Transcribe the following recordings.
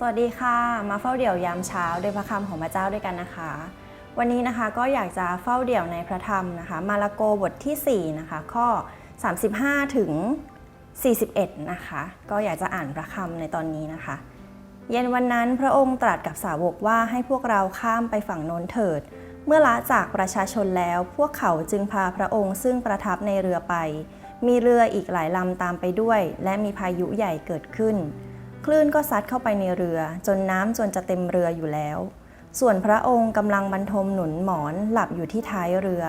สวัสดีค่ะ มาเฝ้าเดี่ยวยามเช้าด้วยพระคำของพระเจ้าด้วยกันนะคะ วันนี้นะคะก็อยากจะเฝ้าเดี่ยวในพระธรรมนะคะ มาระโกบทที่4นะคะข้อ 35 ถึง 41 นะคะ ก็อยากจะอ่านพระคำในตอนนี้นะคะ เย็นวันนั้นพระองค์ตรัสกับสาวกว่าให้พวกเราข้ามไปฝั่งโน้นเถิด เมื่อละจากประชาชนแล้วพวกเขาจึงพาพระองค์ซึ่งประทับในเรือไป มีเรืออีกหลายลำตามไปด้วย และมีพายุใหญ่เกิดขึ้น คลื่นก็ซัดเข้าไปในเรือ จนน้ำจนจะเต็มเรืออยู่แล้ว ส่วนพระองค์กำลังบรรทมหนุนหมอนหลับอยู่ที่ท้ายเรือ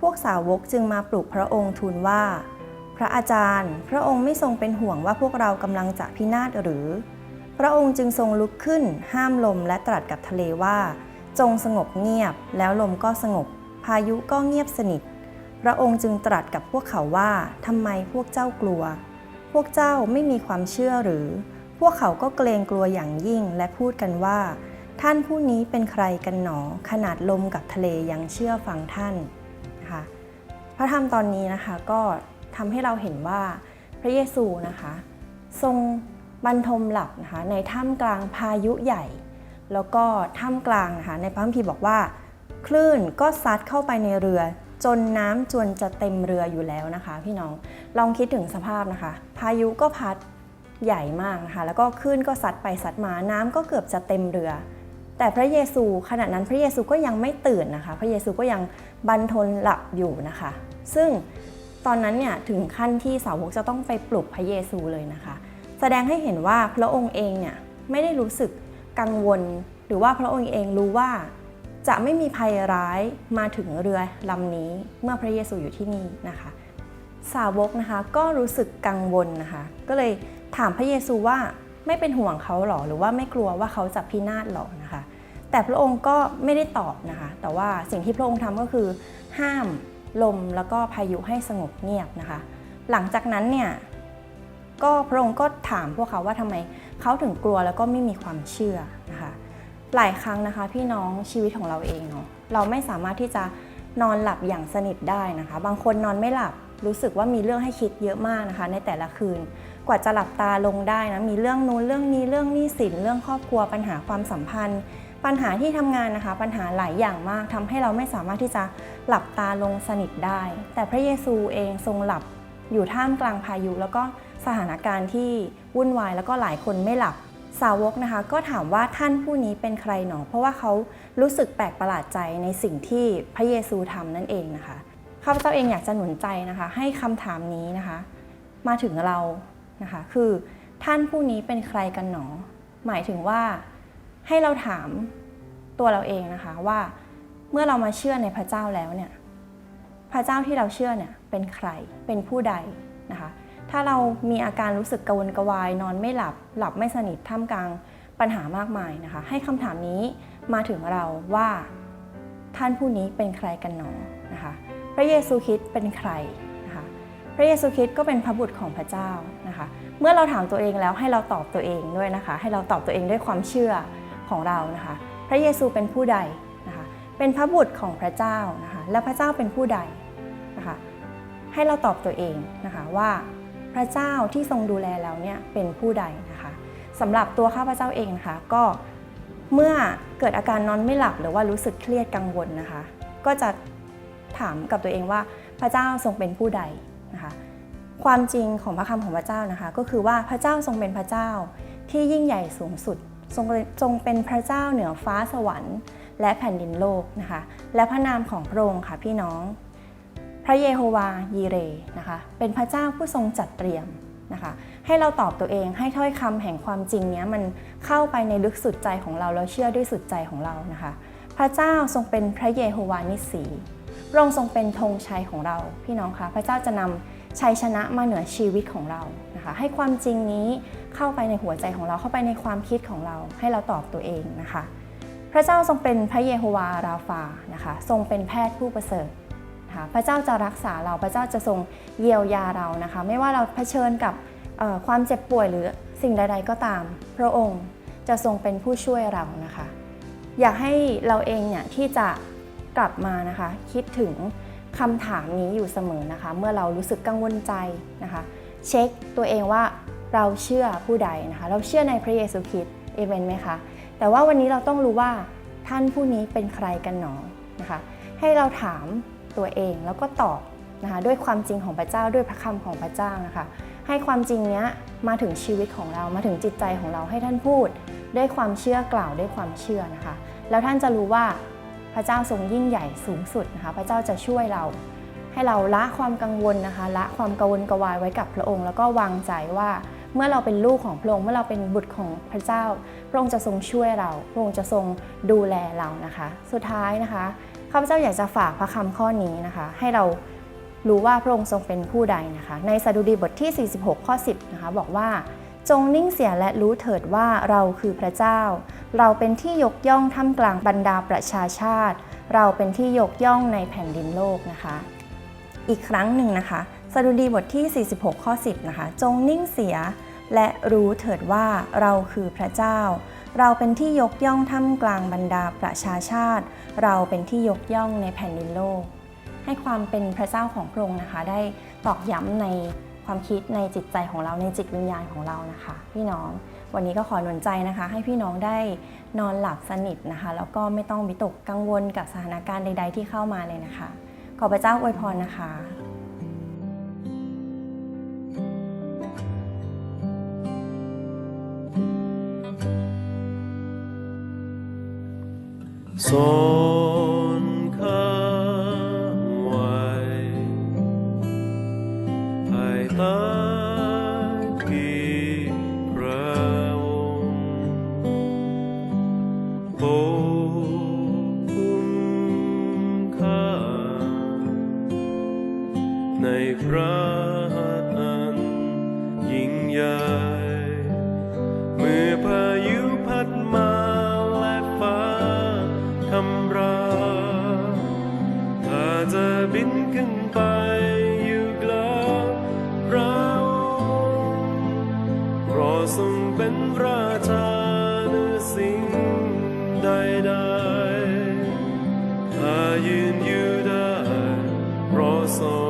พวกสาวกจึงมาปลุกพระองค์ทูลว่า พระอาจารย์ พระองค์ไม่ทรงเป็นห่วงว่าพวกเรากำลังจะพินาศหรือ พระองค์จึงทรงลุกขึ้น ห้ามลมและตรัสกับทะเลว่า จงสงบเงียบ แล้วลมก็สงบ พายุก็เงียบสนิท พระองค์จึงตรัสกับพวกเขาว่าทำไมพวกเจ้ากลัว พวกเจ้าไม่มีความเชื่อหรือ วกเขาก็เกรงกลัวอย่างยิ่งและพูดกันว่า ท่านผู้นี้เป็นใครกันหนอ ขนาดลมกับทะเลยังเชื่อฟังท่านนะคะพระธรรมตอนนี้นะคะก็ทำให้เราเห็นว่าพระเยซูนะคะ ทรงบรรทมหลับนะคะในท่ามกลางพายุใหญ่ แล้วก็ท่ามกลางนะคะในพระคัมภีร์บอกว่า คลื่นก็ซัดเข้าไปในเรือ จนน้ำจนจะเต็มเรืออยู่แล้วนะคะ พี่น้องลองคิดถึงสภาพนะคะ พายุก็พัด ใหญ่มากนะคะ แล้วก็คลื่นก็ซัดไปซัดมาน้ำก็เกือบจะเต็มเรือ แต่พระเยซูขณะนั้นพระเยซูก็ยังไม่ตื่นนะคะ พระเยซูก็ยังบันทนหลับอยู่นะคะ ซึ่งตอนนั้นเนี่ยถึงขั้นที่สาวกจะต้องไปปลุกพระเยซูเลยนะคะ แสดงให้เห็นว่าพระองค์เองเนี่ยไม่ได้รู้สึกกังวล หรือว่าพระองค์เองรู้ว่าจะไม่มีภัยร้ายมาถึงเรือลำนี้เมื่อพระเยซูอยู่ที่นี่นะคะ สาวกนะคะก็รู้สึกกังวลนะคะ ก็เลย ถามพระเยซูว่าไม่เป็นห่วงเขาหรอหรือว่าไม่กลัวว่าเขาจะพินาศหรอนะคะ แต่พระองค์ก็ไม่ได้ตอบนะคะ แต่ว่าสิ่งที่พระองค์ทำก็คือ ห้ามลมแล้วก็พายุให้สงบเงียบนะคะ หลังจากนั้นเนี่ยก็พระองค์ก็ถามพวกเขาว่าทำไมเขาถึงกลัวแล้วก็ไม่มีความเชื่อนะคะ หลายครั้งนะคะพี่น้องชีวิตของเราเองเนาะเราไม่สามารถที่จะนอนหลับอย่างสนิทได้นะคะ บางคนนอนไม่หลับรู้สึกว่ามีเรื่องให้คิดเยอะมากนะคะ ในแต่ละคืน กว่าจะหลับตาลงได้นะมีเรื่องนู้นเรื่องนี้เรื่องหนี้สินเรื่องครอบครัวปัญหาความสัมพันธ์ ปัญหาที่ทำงานนะคะ ปัญหาหลายอย่างมากทำให้เราไม่สามารถที่จะหลับตาลงสนิทได้ แต่พระเยซูเองทรงหลับอยู่ท่ามกลางพายุ แล้วก็สถานการณ์ที่วุ่นวายแล้วก็หลายคนไม่หลับสาวกนะคะ ก็ถามว่าท่านผู้นี้เป็นใครหนอ เพราะว่าเขารู้สึกแปลกประหลาดใจในสิ่งที่พระเยซูทำนั่นเองนะคะข้าพเจ้าเองอยากจะหนุนใจนะคะ ให้คำถามนี้นะคะ มาถึงเรา นะคะ คือท่านผู้นี้เป็นใครกันหนอ หมายถึงว่าให้เราถามตัวเราเองนะคะว่าเมื่อเรามาเชื่อในพระเจ้าแล้วเนี่ยพระเจ้าที่เราเชื่อเนี่ยเป็นใครเป็นผู้ใดนะคะ ถ้าเรามีอาการรู้สึกกระวนกระวาย นอนไม่หลับหลับไม่สนิทท่ามกลางปัญหามากมายนะคะ ให้คำถามนี้มาถึงเราว่าท่านผู้นี้เป็นใครกันหนอนะคะ พระเยซูคริสต์เป็นใคร พระเยซูคริสต์ก็เป็นพระบุตรของพระเจ้านะคะ เมื่อเราถามตัวเองแล้วให้เราตอบตัวเองด้วยนะคะ ให้เราตอบตัวเองด้วยความเชื่อของเรานะคะ พระเยซูเป็นผู้ใดนะคะ เป็นพระบุตรของพระเจ้านะคะ และพระเจ้าเป็นผู้ใดนะคะ ให้เราตอบตัวเองนะคะว่าพระเจ้าที่ทรงดูแลเราเนี่ยเป็นผู้ใดนะคะสำหรับตัวข้าพเจ้าเองนะคะก็เมื่อเกิดอาการนอนไม่หลับหรือว่ารู้สึกเครียดกังวลนะคะ ก็จะถามกับตัวเองว่าพระเจ้าทรงเป็นผู้ใด นะคะความจริงของพระคำของพระเจ้านะคะ ก็คือว่าพระเจ้าทรงเป็นพระเจ้าที่ยิ่งใหญ่สูงสุดทรงทรงเป็นพระเจ้าเหนือฟ้าสวรรค์และแผ่นดินโลกนะคะ และพระนามของพระองค์ค่ะพี่น้อง พระเยโฮวายีเรนะคะ เป็นพระเจ้าผู้ทรงจัดเตรียมนะคะ ให้เราตอบตัวเองให้ถ้อยคำแห่งความจริงเนี้ยมันเข้าไปในลึกสุดใจของเราแล้วเชื่อด้วยสุดใจของเรานะคะ พระเจ้าทรงเป็นพระเยโฮวานิสีพระองค์ทรงเป็นธงชัยของเราพี่น้องคะพระเจ้าจะนำ ชัยชนะมาเหนือชีวิตของเรานะคะให้ความจริงนี้เข้าไปในหัวใจของเราเข้าไปในความคิดของเรา ให้เราตอบตัวเองนะคะ พระเจ้าทรงเป็นพระเยโฮวาราฟานะคะทรงเป็นแพทย์ผู้ประเสริฐนะคะพระเจ้าจะรักษาเราพระเจ้าจะทรงเยียวยาเรานะคะ ไม่ว่าเราเผชิญกับความเจ็บป่วยหรือสิ่งใด ๆ ก็ตาม พระองค์จะทรงเป็นผู้ช่วยเรานะคะ อยากให้เราเองเนี่ยที่จะกลับมานะคะ คิดถึง คำถามนี้อยู่เสมอนะคะ เมื่อเรารู้สึกกังวลใจนะคะ เช็คตัวเองว่าเราเชื่อผู้ใดนะคะ เราเชื่อในพระเยซูคริสต์เอเมนไหมคะ แต่ว่าวันนี้เราต้องรู้ว่าท่านผู้นี้เป็นใครกันหนอนะคะ ให้เราถามตัวเองแล้วก็ตอบนะคะด้วยความจริงของพระเจ้าด้วยพระคำของพระเจ้านะคะ ให้ความจริงเนี้ยมาถึงชีวิตของเรามาถึงจิตใจของเราให้ท่านพูด ด้วยความเชื่อกล่าวด้วยความเชื่อนะคะ แล้วท่านจะรู้ว่า พระเจ้าทรงยิ่งใหญ่สูงสุดนะคะ พระเจ้าจะช่วยเราให้เราละความกังวลนะคะละความกังวลกวายไว้กับพระองค์ แล้วก็วางใจว่าเมื่อเราเป็นลูกของพระองค์เมื่อเราเป็นบุตรของพระเจ้า พระองค์จะทรงช่วยเรา พระองค์จะทรงดูแลเรานะคะ สุดท้ายนะคะข้าพเจ้าอยากจะฝากพระคำข้อนี้นะคะ ให้เรารู้ว่าพระองค์ทรงเป็นผู้ใดนะคะ ในสดุดีบทที่ 46 ข้อ 10 นะคะ บอกว่า จงนิ่งเสียและรู้เถิดว่าเราคือพระเจ้า เราเป็นที่ยกย่องท่ามกลางบรรดาประชาชาติ เราเป็นที่ยกย่องในแผ่นดินโลกนะคะ อีกครั้งหนึ่งนะคะสดุดีบทที่ 46 ข้อ 10 นะคะ จงนิ่งเสียและรู้เถิดว่าเราคือพระเจ้า เราเป็นที่ยกย่องท่ามกลางบรรดาประชาชาติ เราเป็นที่ยกย่องในแผ่นดินโลก ให้ความเป็นพระเจ้าของพระองค์นะคะ ได้ตอกย้ำใน ความคิดในจิตใจของเราในจิตวิญญาณของเรานะคะ พี่น้องวันนี้ก็ขอหนุนใจนะคะ ให้พี่น้องได้นอนหลับสนิทนะคะ แล้วก็ไม่ต้องวิตกกังวลกับสถานการณ์ใด ๆ ที่เข้ามาเลยนะคะ ขอพระเจ้าอวยพรนะคะซ่ 아인 유다의 로서